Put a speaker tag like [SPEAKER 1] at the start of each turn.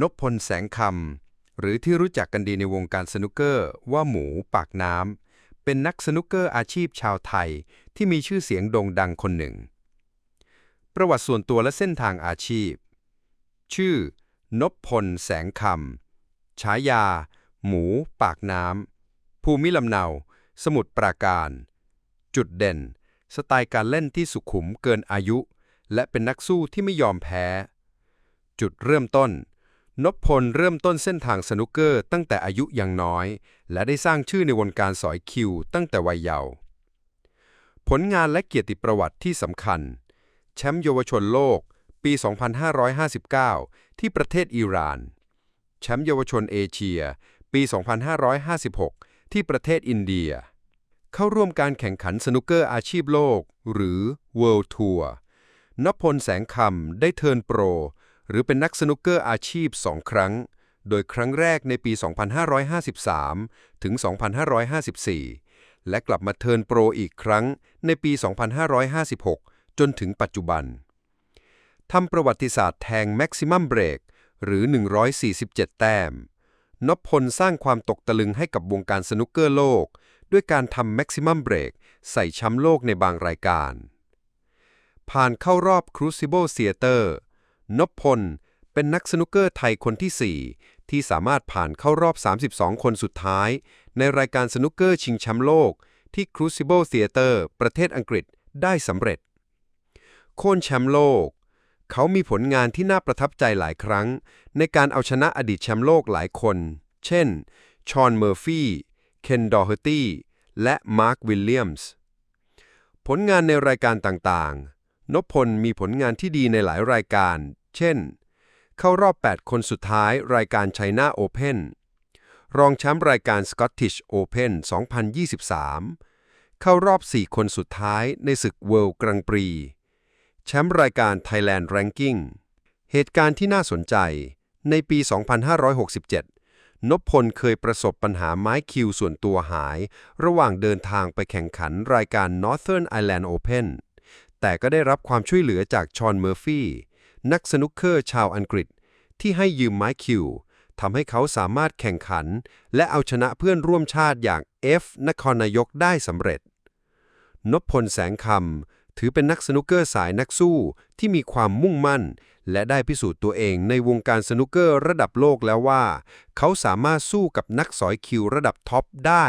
[SPEAKER 1] นพพลแสงคำหรือที่รู้จักกันดีในวงการสนุกเกอร์ว่าหมูปากน้ำเป็นนักสนุกเกอร์อาชีพชาวไทยที่มีชื่อเสียงโด่งดังคนหนึ่ง ประวัติส่วนตัวและเส้นทางอาชีพ ชื่อนพพลแสงคำฉายา หมู ปากน้ำภูมิลำเนา สมุทรปราการ จุดเด่น สไตล์การเล่นที่สุขุมเกินอายุ และเป็นนักสู้ที่ไม่ยอมแพ้ จุดเริ่มต้น นพพลเริ่มต้นเส้นทางสนุกเกอร์ตั้งแต่อายุยังน้อย และได้สร้างชื่อในวงการสอยคิวตั้งแต่วัยเยาว์ผลงานและเกียรติประวัติที่สำคัญ แชมป์เยาวชนโลก ปี 2559 ที่ประเทศอิหร่าน แชมป์เยาวชนเอเชีย ปี 2556 ที่ประเทศอินเดีย เข้าร่วมการแข่งขันสนุกเกอร์อาชีพโลก หรือ World Tour นพพลแสงคำได้เทิร์นโปร หรือเป็นนักสนุกเกอร์อาชีพ 2 ครั้ง โดยครั้งแรกในปี 2553 ถึง 2554 และกลับมาเทิร์นโปรอีกครั้งในปี 2556 จนถึงปัจจุบัน ทำประวัติศาสตร์แทงแม็กซิมัมเบรกหรือ 147 แต้ม นพพลสร้างความตกตะลึงให้กับวงการสนุกเกอร์โลก ด้วยการทำแม็กซิมัมเบรกใส่แชมป์โลกในบางรายการ ผ่านเข้ารอบ Crucible Theater นพพล เป็นนักสนุกเกอร์ไทยคนที่ 4 ที่สามารถผ่านเข้ารอบ 32 คนสุดท้าย ในรายการสนุกเกอร์ชิงแชมป์โลก ที่ Crucible Theater ประเทศอังกฤษได้สำเร็จ โค่นแชมป์โลก เขามีผลงานที่น่าประทับใจหลายครั้ง ในการเอาชนะอดีตแชมป์โลกหลายคน เช่น ชอน เมอร์ฟี่ เคนดอร์เฮอร์ตี้ และมาร์ค วิลเลียมส์ ผลงานในรายการต่างๆ นพพลมีผลงานที่ดีในหลายรายการ เช่น เข้ารอบ 8 คนสุดท้ายรายการ China Open รองแชมป์รายการ Scottish Open 2023 เข้ารอบ 4 คนสุดท้ายในศึก World Grand Prix แชมป์รายการ Thailand Ranking เหตุการณ์ที่น่าสนใจ ในปี 2567 นพพลเคยประสบปัญหาไม้คิวส่วนตัวหาย ระหว่างเดินทางไปแข่งขันรายการ Northern Ireland Open แต่ก็ได้รับความช่วยเหลือจากชอนเมอร์ฟี่ นักสนุกเกอร์ชาวอังกฤษ ที่ให้ยืมไม้คิวทำให้เขาสามารถแข่งขัน และเอาชนะเพื่อนร่วมชาติอย่าง F นครนายกได้สำเร็จ นพพลแสงคำถือเป็นนักสนุกเกอร์สายนักสู้ที่มีความมุ่งมั่น และได้พิสูจน์ตัวเองในวงการสนุกเกอร์ระดับโลกแล้วว่า เขาสามารถสู้กับนักสอยคิวระดับท็อปได้